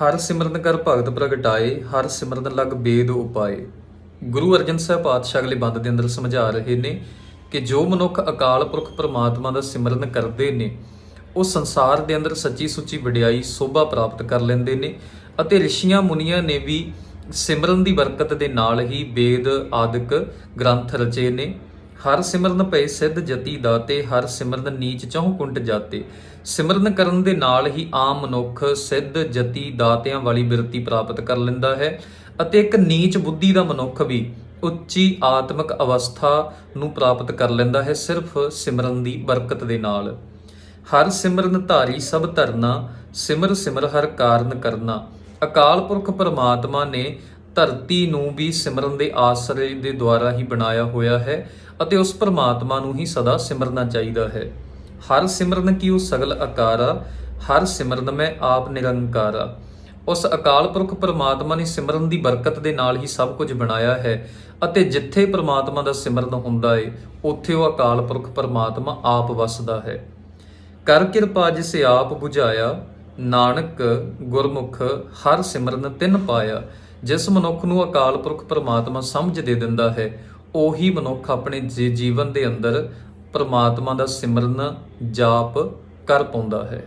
ਹਰ ਸਿਮਰਨ ਕਰ ਭਗਤ ਪ੍ਰਗਟਾਏ ਹਰ ਸਿਮਰਨ ਲਗ ਬੇਦ ਉਪਾਏ। ਗੁਰੂ ਅਰਜਨ ਸਾਹਿਬ ਪਾਤਸ਼ਾਹ ਅਗਲੇ ਬੰਦ ਦੇ ਅੰਦਰ ਸਮਝਾ ਰਹੇ ਨੇ ਕਿ ਜੋ ਮਨੁੱਖ ਅਕਾਲ ਪੁਰਖ ਪ੍ਰਮਾਤਮਾ ਦਾ ਸਿਮਰਨ ਕਰਦੇ ਨੇ, ਉਹ ਸੰਸਾਰ ਦੇ ਅੰਦਰ ਸੱਚੀ ਸੁੱਚੀ ਵਡਿਆਈ, ਸੋਭਾ ਪ੍ਰਾਪਤ ਕਰ ਲੈਂਦੇ ਨੇ ਅਤੇ ਰਿਸ਼ੀਆਂ ਮੁਨੀਆਂ ਨੇ ਵੀ ਸਿਮਰਨ ਦੀ ਬਰਕਤ ਦੇ ਨਾਲ ਹੀ ਵੇਦ ਆਦਿਕ ਗ੍ਰੰਥ ਰਚੇ ਨੇ। ਹਰ ਸਿਮਰਨ ਪਏ ਸਿੱਧ ਜਤੀ ਦਾਤੇ, ਹਰ ਸਿਮਰਨ ਨੀਚ ਚਹੁ ਕੁੰਟ ਜਾਤੇ। ਸਿਮਰਨ ਕਰਨ ਦੇ ਨਾਲ ਹੀ ਆਮ ਮਨੁੱਖ ਸਿੱਧ ਜਤੀ ਦਾਤਿਆਂ ਵਾਲੀ ਬਿਰਤੀ ਪ੍ਰਾਪਤ ਕਰ ਲੈਂਦਾ ਹੈ ਅਤੇ ਇੱਕ ਨੀਚ ਬੁੱਧੀ ਦਾ ਮਨੁੱਖ ਵੀ ਉੱਚੀ ਆਤਮਿਕ ਅਵਸਥਾ ਨੂੰ ਪ੍ਰਾਪਤ ਕਰ ਲੈਂਦਾ ਹੈ ਸਿਰਫ ਸਿਮਰਨ ਦੀ ਬਰਕਤ ਦੇ ਨਾਲ। ਹਰ ਸਿਮਰਨ ਧਾਰੀ ਸਭ ਧਰਨਾ, ਸਿਮਰ ਸਿਮਰ ਹਰ ਕਾਰਨ ਕਰਨਾ। ਅਕਾਲ ਪੁਰਖ ਪਰਮਾਤਮਾ ਨੇ ਧਰਤੀ ਨੂੰ ਵੀ ਸਿਮਰਨ ਦੇ ਆਸਰੇ ਦੇ ਦੁਆਰਾ ਹੀ ਬਣਾਇਆ ਹੋਇਆ ਹੈ ਅਤੇ ਉਸ ਪਰਮਾਤਮਾ ਨੂੰ ਹੀ ਸਦਾ ਸਿਮਰਨਾ ਚਾਹੀਦਾ ਹੈ। ਹਰ ਸਿਮਰਨ ਕੀ ਉਹ ਸਗਲ ਆਕਾਰਾ ਹਰ ਸਿਮਰਨ ਮੈਂ ਆਪ ਨਿਰੰਕਾਰਾ। ਉਸ ਅਕਾਲ ਪੁਰਖ ਪਰਮਾਤਮਾ ਨੇ ਸਿਮਰਨ ਦੀ ਬਰਕਤ ਦੇ ਨਾਲ ਹੀ ਸਭ ਕੁਝ ਬਣਾਇਆ ਹੈ ਅਤੇ ਜਿੱਥੇ ਪਰਮਾਤਮਾ ਦਾ ਸਿਮਰਨ ਹੁੰਦਾ ਹੈ ਉੱਥੇ ਉਹ ਅਕਾਲ ਪੁਰਖ ਪਰਮਾਤਮਾ ਆਪ ਵਸਦਾ ਹੈ। ਕਰ ਕਿਰਪਾ ਜਿਸ ਆਪ 부ਝਾਇਆ ਨਾਨਕ, ਗੁਰਮੁਖ, ਹਰ ਸਿਮਰਨ ਤਿੰਨ ਪਾਇਆ ਜਿਸ ਮਨੁੱਖ ਨੂੰ ਅਕਾਲ ਪੁਰਖ ਪਰਮਾਤਮਾ ਸਮਝ ਦੇ ਦਿੰਦਾ ਹੈ, ਉਹੀ ਮਨੁੱਖ ਆਪਣੇ ਜੀ- ਜੀਵਨ ਦੇ ਅੰਦਰ ਪਰਮਾਤਮਾ ਦਾ ਸਿਮਰਨ, ਜਾਪ ਕਰ ਪਾਉਂਦਾ ਹੈ।